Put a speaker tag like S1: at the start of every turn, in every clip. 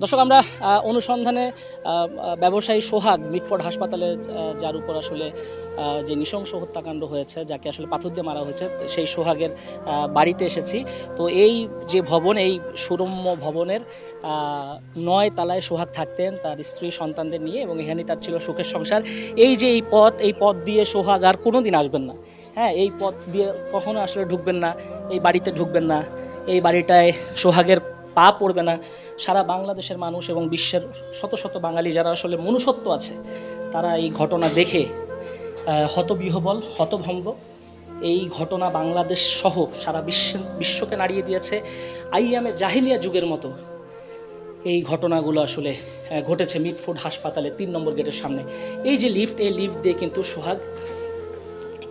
S1: দর্শক, আমরা অনুসন্ধানে ব্যবসায়ী সোহাগ মিটফোর্ড হাসপাতালে যার উপর আসলে যে নৃশংস হত্যাকাণ্ড হয়েছে, যাকে আসলে পাথর দিয়ে মারা হয়েছে, সেই সোহাগের বাড়িতে এসেছি। তো এই যে ভবন, এই সুরম্য ভবনের নয় তালায় সোহাগ থাকতেন তার স্ত্রী সন্তানদের নিয়ে এবং এখানেই তার ছিল সুখের সংসার। এই যে এই পথ এই পথ দিয়ে সোহাগ আর কোনো দিন আসবেন না। হ্যাঁ এই পথ দিয়ে কখনো আসলে ঢুকবেন না, এই বাড়িতে ঢুকবেন না, এই বাড়িটায় সোহাগের পা পড়বে না। সারা বাংলাদেশের মানুষ এবং বিশ্বের শত শত বাঙালি যারা আসলে মনুষ্যত্ব আছে, তারা এই ঘটনা দেখে হতবিহবল, হতভম্ব। এই ঘটনা বাংলাদেশ সহ সারা বিশ্ব, বিশ্বকে নাড়িয়ে দিয়েছে আইয়ামে জাহিলিয়া যুগের মতো। এই ঘটনাগুলো আসলে ঘটেছে মিটফুড হাসপাতালে তিন নম্বর গেটের সামনে। এই যে লিফট, এই লিফট দিয়ে কিন্তু সোহাগ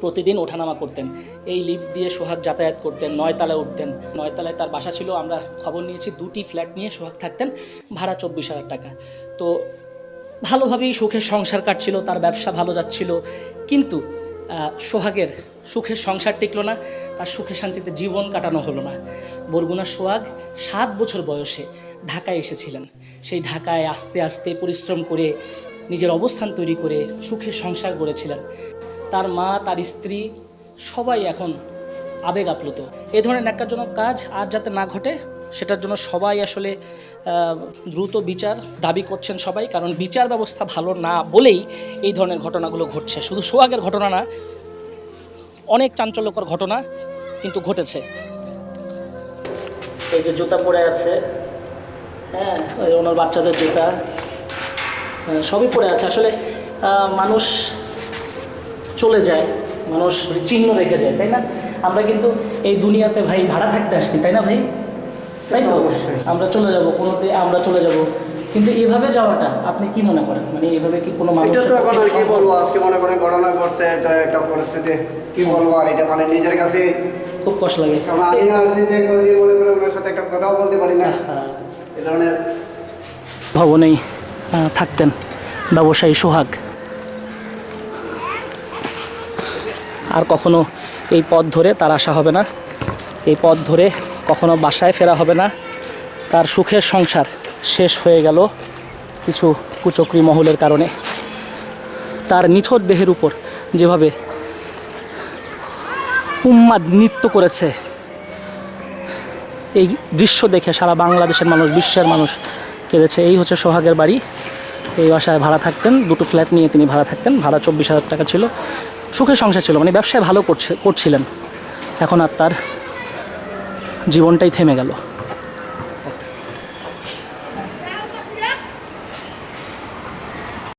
S1: প্রতিদিন ওঠানামা করতেন। এই লিফট দিয়ে সোহাগ যাতায়াত করতেন, নয়তলায় উঠতেন। নয়তলায় তার বাসা ছিল, আমরা খবর নিয়েছি, দুটি ফ্ল্যাট নিয়ে সোহাগ থাকতেন, ভাড়া চব্বিশ হাজার টাকা। তো ভালোভাবেই সুখের সংসার কাটছিল, তার ব্যবসা ভালো যাচ্ছিল। কিন্তু সোহাগের সুখের সংসার টিকলো না, তার সুখে শান্তিতে জীবন কাটানো হলো না। বরগুনা সোহাগ সাত বছর বয়সে ঢাকায় এসেছিলেন। সেই ঢাকায় আস্তে আস্তে পরিশ্রম করে, নিজের অবস্থান তৈরি করে সুখের সংসার গড়েছিলেন। তার মা তার স্ত্রী সবাই এখন আবেগ আপ্লুত এ ধরনের ন্যাক্কারজনক কাজ আর যাতে না ঘটে সেটার জন্য সবাই আসলে দ্রুত বিচার দাবি করছেন সবাই কারণ বিচার ব্যবস্থা ভালো না বলেই এই ধরনের ঘটনাগুলো ঘটছে। শুধু সোহাগের ঘটনা না অনেক চাঞ্চল্যকর ঘটনা কিন্তু ঘটেছে। এই যে জুতা পরে আছে হ্যাঁ ওনার বাচ্চাদের জুতা হ্যাঁ, সবই পড়ে আছে। আসলে মানুষ চলে যায় মানুষ চিহ্ন রেখে যায় তাই না? আমরা কিন্তু এই দুনিয়াতে ভাই ভাড়া থাকতে আসছি তাই না ভাই? তাই তো? আমরা চলে যাব কোনোতে আমরা চলে যাব। কিন্তু এভাবে যাওয়াটা আপনি কি মনে করেন? মানে এভাবে কি কোনো
S2: এটা
S1: মানুষের
S2: তো এখন আর কি বলব আজকে মনে করেন ঘটনা ঘটছে তো একটা পরিস্থিতি কি বলব আর এটা মানে নিজের কাছে
S1: খুব কষ্ট লাগে।
S2: কারণ আমি আসছি যে কোনোদিন মনে করেন ওনার সাথে একটা কথাও বলতে পারি না। এ ধরনের
S1: ভবনেই থাকতেন ব্যবসায়ী সোহাগ। আর কখনো এই পথ ধরে তার আসা হবে না। এই পথ ধরে কখনো বাসায় ফেরা হবে না। তার সুখের সংসার শেষ হয়ে গেল কিছু কুচক্রি মহলের কারণে। তার নিথর দেহের উপর যেভাবে উম্মাদ নৃত্য করেছে, এই দৃশ্য দেখে সারা বাংলাদেশের মানুষ, বিশ্বের মানুষ কেঁদেছে। এই হচ্ছে সোহাগের বাড়ি। এই বাসায় ভাড়া থাকতেন, দুটো ফ্ল্যাট নিয়ে তিনি ভাড়া থাকতেন। ভাড়া চব্বিশ হাজার টাকা ছিল। সুখের সংসার ছিল মানে ব্যবসায় ভালো করছে করছিলেন। এখন আর তার জীবনটাই থেমে গেল।